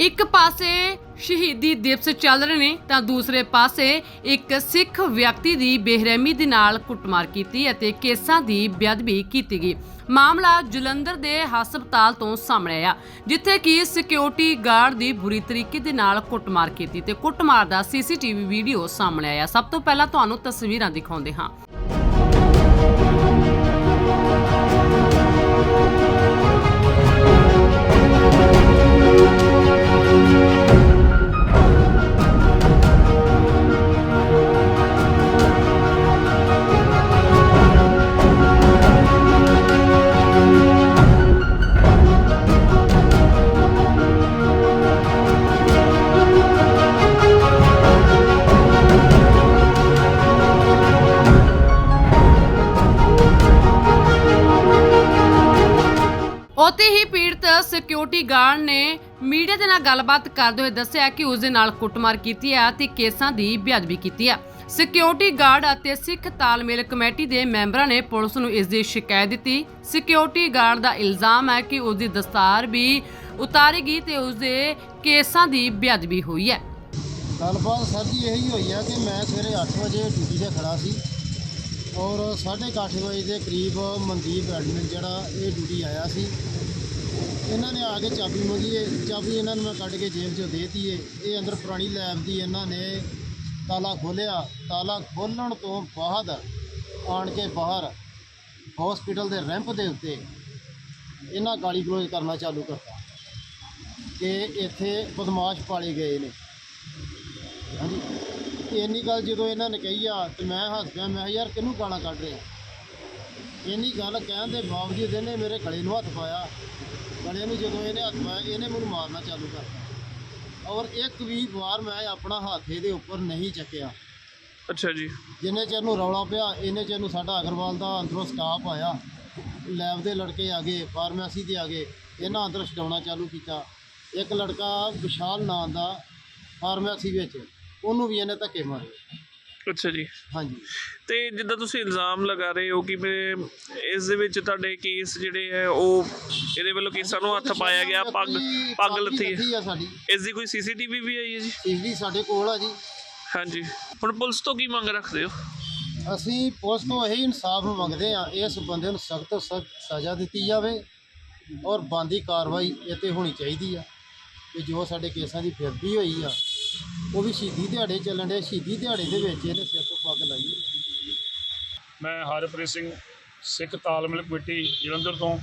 ਇੱਕ ਪਾਸੇ ਸ਼ਹੀਦੀ ਦਿਵਸ ਚੱਲ ਰਹੇ ਨੇ, ਤਾਂ ਦੂਸਰੇ ਪਾਸੇ ਇੱਕ ਸਿੱਖ ਵਿਅਕਤੀ ਦੀ ਬੇਰਹਿਮੀ ਦੇ ਨਾਲ ਕੁੱਟਮਾਰ ਕੀਤੀ ਅਤੇ ਕੇਸਾਂ ਦੀ ਬੇਅਦਬੀ ਕੀਤੀ ਗਈ। ਮਾਮਲਾ ਜਲੰਧਰ ਦੇ ਹਸਪਤਾਲ ਤੋਂ ਸਾਹਮਣੇ ਆਇਆ, ਜਿੱਥੇ ਕਿ ਸਿਕਿਉਰਿਟੀ ਗਾਰਡ ਦੀ ਬੁਰੀ ਤਰੀਕੇ ਦੇ ਨਾਲ ਕੁੱਟਮਾਰ ਕੀਤੀ ਤੇ ਕੁੱਟਮਾਰ ਦਾ ਸੀਸੀਟੀਵੀ ਵੀਡੀਓ ਸਾਹਮਣੇ ਆਇਆ। ਸਭ ਤੋਂ ਪਹਿਲਾਂ ਤੁਹਾਨੂੰ ਤਸਵੀਰਾਂ ਦਿਖਾਉਂਦੇ ਹਾਂ। ਉੱਥੇ ਹੀ ਪੀੜਤ ਸਿਕਿਉਰਿਟੀ ਗਾਰਡ ਨੇ ਮੀਡੀਆ ਦੇ ਨਾਲ ਗੱਲਬਾਤ ਕਰਦੇ ਹੋਏ ਦੱਸਿਆ ਕਿ ਉਸ ਦੇ ਨਾਲ ਕੁੱਟਮਾਰ ਕੀਤੀ ਹੈ ਤੇ ਕੇਸਾਂ ਦੀ ਬੇਅਦਬੀ ਕੀਤੀ ਹੈ। ਸਿਕਿਉਰਿਟੀ ਗਾਰਡ ਅਤੇ ਸਿੱਖ ਤਾਲਮੇਲ ਕਮੇਟੀ ਦੇ ਮੈਂਬਰਾਂ ਨੇ ਪੁਲਿਸ ਨੂੰ ਇਸ ਦੀ ਸ਼ਿਕਾਇਤ ਦਿੱਤੀ। ਸਿਕਿਉਰਿਟੀ ਗਾਰਡ ਦਾ ਇਲਜ਼ਾਮ ਹੈ ਕਿ ਉਸ ਦੀ ਦਸਤਾਰ ਵੀ ਉਤਾਰੀ ਗਈ ਤੇ ਉਸ ਦੇ ਕੇਸਾਂ ਦੀ ਬੇਅਦਬੀ ਹੋਈ ਹੈ। ਗੱਲਬਾਤ ਸਰ ਜੀ ਇਹੀ ਹੋਈ ਆ ਕਿ ਮੈਂ ਸਵੇਰੇ 8 ਵਜੇ ਡਿਊਟੀ ਤੇ ਖੜਾ ਸੀ। ਔਰ 8:30 ਵਜੇ ਦੇ ਕਰੀਬ ਮਨਦੀਪ ਐਡਮਿਨ ਜਿਹੜਾ ਇਹ ਡਿਊਟੀ ਆਇਆ ਸੀ। ਇਹਨਾਂ ਨੇ ਆ ਕੇ ਚਾਬੀ ਮੰਗੀ ਏ ਚਾਬੀ ਇਹਨਾਂ ਨੂੰ ਮੈਂ ਕੱਢ ਕੇ ਜੇਬ 'ਚੋਂ ਦੇਤੀ ਏ। ਇਹ ਅੰਦਰ ਪੁਰਾਣੀ ਲੈਬ ਦੀ ਇਹਨਾਂ ਨੇ ਤਾਲਾ ਖੋਲਿਆ ਤਾਲਾ ਖੋਲਣ ਤੋਂ ਬਾਅਦ ਆਣ ਕੇ ਬਾਹਰ ਹਸਪੀਟਲ ਦੇ ਰੈਂਪ ਦੇ ਉੱਤੇ ਇਹਨਾਂ ਗਾਲੀ ਗਲੋਚ ਕਰਨਾ ਚਾਲੂ ਕਰਤਾ ਕਿ ਇੱਥੇ ਬਦਮਾਸ਼ ਪਾਲੇ ਗਏ ਨੇ। ਹਾਂਜੀ। ਇੰਨੀ ਗੱਲ ਜਦੋਂ ਇਹਨਾਂ ਨੇ ਕਹੀ ਆ ਤੇ ਮੈਂ ਹੱਸ ਪਿਆ ਮੈਂ ਕਿਹਾ ਯਾਰ ਕਿਹਨੂੰ ਗਾਲਾਂ ਕੱਢ ਰਿਹਾ ਇੰਨੀ ਗੱਲ ਕਹਿਣ ਦੇ ਬਾਵਜੂਦ ਇਹਨੇ ਮੇਰੇ ਗਲੇ ਨੂੰ ਹੱਥ ਪਾਇਆ। ਗਲੇ ਨੂੰ ਜਦੋਂ ਇਹਨੇ ਹੱਥ ਪਾਇਆ ਇਹਨੇ ਮੈਨੂੰ ਮਾਰਨਾ ਚਾਲੂ ਕਰਤਾ ਔਰ ਇੱਕ ਵੀ ਵਾਰ ਮੈਂ ਆਪਣਾ ਹੱਥ ਇਹਦੇ ਉੱਪਰ ਨਹੀਂ ਚੱਕਿਆ। ਅੱਛਾ ਜੀ। ਜਿੰਨੇ ਚਿਰ ਨੂੰ ਰੌਲਾ ਪਿਆ ਇੰਨੇ ਚਿਰ ਨੂੰ ਸਾਡਾ ਅਗਰਵਾਲ ਦਾ ਅੰਦਰੋਂ ਸਟਾਫ ਆਇਆ। ਲੈਬ ਦੇ ਲੜਕੇ ਆ ਗਏ ਫਾਰਮੇਸੀ ਦੇ ਆ ਗਏ ਇਹਨਾਂ ਅੰਦਰ ਛਡਾਉਣਾ ਚਾਲੂ ਕੀਤਾ। ਇੱਕ ਲੜਕਾ ਵਿਸ਼ਾਲ ਨਾਂ ਦਾ ਫਾਰਮੇਸੀ ਵਿੱਚ। ਉਹਨੂੰ ਵੀ ਇਹਨੇ ਧੱਕੇ ਮਾਰੇ ਅੱਛਾ ਜੀ। ਹਾਂਜੀ। ਤੇ ਜਿੱਦਾਂ ਤੁਸੀਂ ਇਲਜ਼ਾਮ ਲਗਾ ਰਹੇ ਹੋ ਕਿ ਮੈਂ ਇਸ ਦੇ ਵਿੱਚ ਤੁਹਾਡੇ ਕੇਸ ਜਿਹੜੇ ਹੈ ਉਹ ਇਹਦੇ ਵੱਲੋਂ ਕੇਸਾਂ ਨੂੰ ਹੱਥ ਪਾਇਆ ਗਿਆ ਪੱਗ ਪੱਗ ਲੱਥੀ ਹੈ। ਆ ਸਾਡੀ। ਇਸ ਦੀ ਕੋਈ ਸੀਸੀਟੀਵੀ ਵੀ ਆਈ ਹੈ ਜੀ? ਸੀਵੀ ਸਾਡੇ ਕੋਲ ਆ ਜੀ। ਹਾਂਜੀ। ਹੁਣ ਪੁਲਿਸ ਤੋਂ ਕੀ ਮੰਗ ਰੱਖਦੇ ਹੋ? ਅਸੀਂ ਪੁਲਿਸ ਤੋਂ ਇਹੀ ਇਨਸਾਫ ਮੰਗਦੇ ਆ ਇਸ ਬੰਦੇ ਨੂੰ ਸਖਤ ਤੋਂ ਸਖਤ ਸਜ਼ਾ ਦਿੱਤੀ ਜਾਵੇ ਔਰ ਬੰਦੀ ਕਾਰਵਾਈ ਇਹ 'ਤੇ ਹੋਣੀ ਚਾਹੀਦੀ ਆ ਕਿ ਜੋ ਸਾਡੇ ਕੇਸਾਂ ਦੀ ਫਿਰਦੀ ਹੋਈ ਆ ਉਹ ਵੀ ਸ਼ਹੀਦੀ ਦਿਹਾੜੇ ਚੱਲਣ ਦੇ ਸ਼ਹੀਦੀ ਦਿਹਾੜੇ ਦੇ ਵਿੱਚ ਇਹਨੇ ਸਿਰ ਤੋਂ ਪੱਗ ਲਾਈ। ਮੈਂ ਹਰਪ੍ਰੀਤ ਸਿੰਘ ਸਿੱਖ ਤਾਲਮੇਲ ਕਮੇਟੀ ਜਲੰਧਰ ਤੋਂ।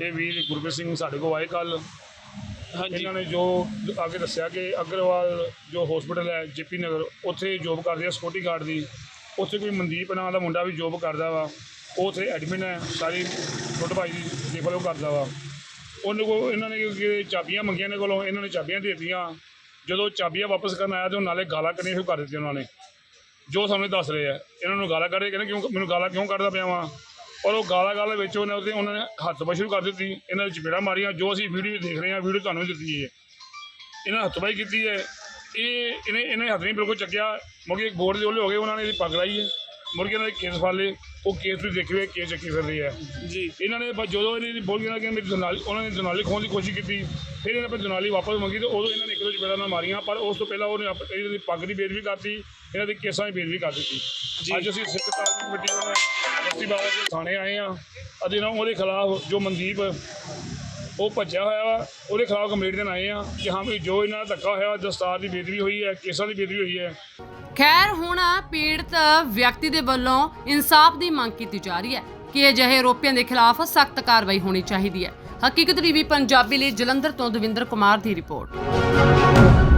ਇਹ ਵੀਰ ਗੁਰਪ੍ਰੀਤ ਸਿੰਘ ਸਾਡੇ ਕੋਲ ਆਏ ਕੱਲ ਹਾਂਜੀ। ਇਹਨਾਂ ਨੇ ਜੋ ਅੱਗੇ ਦੱਸਿਆ ਕਿ ਅਗਰਵਾਲ ਜੋ ਹਸਪੀਟਲ ਹੈ ਜੇਪੀ ਨਗਰ ਉੱਥੇ ਜੋਬ ਕਰਦੇ ਆ ਸਿਕਿਉਰਟੀ ਗਾਰਡ ਦੀ। ਉੱਥੇ ਕੋਈ ਮਨਦੀਪ ਨਾਂ ਦਾ ਮੁੰਡਾ ਵੀ ਜੋਬ ਕਰਦਾ ਵਾ। ਉਹ ਉੱਥੇ ਐਡਮਿਨ ਹੈ ਸਾਰੀ ਛੋਟੇ ਭਾਈ ਦੀ ਦੇਖਭਾਲ ਉਹ ਕਰਦਾ ਵਾ। ਉਹਨੇ ਕੋਲ ਇਹਨਾਂ ਨੇ ਚਾਬੀਆਂ ਮੰਗੀਆਂ ਨੇ ਕੋਲੋਂ ਇਹਨਾਂ ਨੇ ਚਾਬੀਆਂ ਦੇ ਦਿੱਤੀਆਂ। ਜਦੋਂ ਚਾਬੀਆਂ ਵਾਪਸ ਕਰਨ ਆਇਆ ਤੇ ਉਹ ਨਾਲੇ ਗਾਲਾਂ ਕੱਢਣੀਆਂ ਸ਼ੁਰੂ ਕਰ ਦਿੱਤੀਆਂ ਉਹਨਾਂ ਨੇ। ਜੋ ਸਾਨੂੰ ਦੱਸ ਰਹੇ ਆ, ਇਹਨਾਂ ਨੂੰ ਗਾਲਾਂ ਕੱਢ ਰਹੇ ਕਹਿੰਦੇ ਕਿਉਂ ਮੈਨੂੰ ਗਾਲਾਂ ਕਿਉਂ ਕੱਢਦਾ ਪਿਆ ਵਾਂ? ਔਰ ਉਹ ਗਾਲਾਂ ਗਾਲਾਂ ਵਿੱਚ ਉਹਨੇ ਉਹਦੇ ਉਹਨਾਂ ਨੇ ਹੱਥ ਪਾਈ ਸ਼ੁਰੂ ਕਰ ਦਿੱਤੀ, ਇਹਨਾਂ ਦੇ ਚਪੇੜਾਂ ਮਾਰੀਆਂ, ਜੋ ਅਸੀਂ ਵੀਡੀਓ ਦੇਖ ਰਹੇ ਹਾਂ ਵੀਡੀਓ ਤੁਹਾਨੂੰ ਵੀ ਦਿੱਤੀ ਹੈ। ਇਹਨਾਂ ਹੱਥ ਪਾਈ ਕੀਤੀ ਹੈ। ਇਹ ਇਹਨੇ ਇਹਨੇ ਹੱਥ ਨਹੀਂ ਬਿਲਕੁਲ ਚੱਕਿਆ ਮੁਰਗੇ ਇੱਕ ਬੋਰਡ ਦੇ ਉਹਲੇ ਹੋ ਗਏ, ਉਹਨਾਂ ਨੇ ਇਹਦੀ ਪੱਗ ਲਾਈ ਹੈ ਮੁਰਗੇ ਨਾਲ ਕੇਸ ਫੜ ਲਏ। ਉਹ ਕੇਸ ਵੀ ਦੇਖੇ ਹੋਏ ਕੇਸ ਚੱਕੀ ਫਿਰ ਰਹੀ ਹੈ। ਜੀ। ਇਹਨਾਂ ਨੇ ਬਸ ਜਦੋਂ ਇਹਨੇ ਬੋਲ ਗਿਆ ਕਿ ਮੇਰੀ ਦਨਾਲੀ ਉਹਨਾਂ ਨੇ ਦਨਾਲੀ ਖੋਣ ਦੀ ਕੋਸ਼ਿਸ਼ ਕੀਤੀ ਫਿਰ ਇਹਨਾਂ ਨੇ ਦਨਾਲੀ ਵਾਪਸ ਮੰਗੀ ਤੇ ਉਦੋਂ ਇਹਨਾਂ ਨੇ ਇੱਕ ਦੋ ਚਪੇੜਾਂ ਨਾਲ ਮਾਰੀਆਂ ਪਰ ਉਸ ਤੋਂ ਪਹਿਲਾਂ ਉਹਨੇ ਆਪ- ਇਹਨਾਂ ਦੀ ਪੱਗ ਦੀ ਬੇਇੱਜ਼ਤੀ ਕਰਤੀ ਇਹਨਾਂ ਦੇ ਕੇਸਾਂ ਦੀ ਬੇਇੱਜ਼ਤੀ ਕਰ ਦਿੱਤੀ। ਅੱਜ ਅਸੀਂ ਸਿੱਖ ਤਾਲਮੇਲ ਕਮੇਟੀ ਵੱਲੋਂ ਬਸਤੀ ਬਾਬਾ ਦੇ ਥਾਣੇ ਆਏ ਆ ਅਤੇ ਨਾ ਉਹਦੇ ਖਿਲਾਫ ਜੋ ਮਨਦੀਪ ਉਹ ਭੱਜਿਆ ਹੋਇਆ ਵਾ, ਉਹਦੇ ਖਿਲਾਫ ਕੰਪਲੇਂਟ ਦੇਣ ਆਏ ਆ ਕਿ ਹਾਂ ਵੀ ਜੋ ਇਹਨਾਂ ਦਾ ਧੱਕਾ ਹੋਇਆ ਦਸਤਾਰ ਦੀ ਬੇਇੱਜ਼ਤੀ ਹੋਈ ਹੈ, ਕੇਸਾਂ ਦੀ ਬੇਇੱਜ਼ਤੀ ਹੋਈ ਹੈ। ਖੈਰ, ਹੁਣ ਪੀੜਤ ਵਿਅਕਤੀ ਦੇ ਵੱਲੋਂ ਇਨਸਾਫ ਦੀ ਮੰਗ ਕੀਤੀ ਜਾ ਰਹੀ ਹੈ ਕਿ ਅਜਿਹੇ ਆਰੋਪੀਆਂ ਦੇ ਖਿਲਾਫ ਸਖਤ ਕਾਰਵਾਈ ਹੋਣੀ ਚਾਹੀਦੀ ਹੈ। ਹਕੀਕਤ ਟੀਵੀ ਪੰਜਾਬੀ ਲਈ ਜਲੰਧਰ ਤੋਂ ਦਵਿੰਦਰ ਕੁਮਾਰ ਦੀ ਰਿਪੋਰਟ।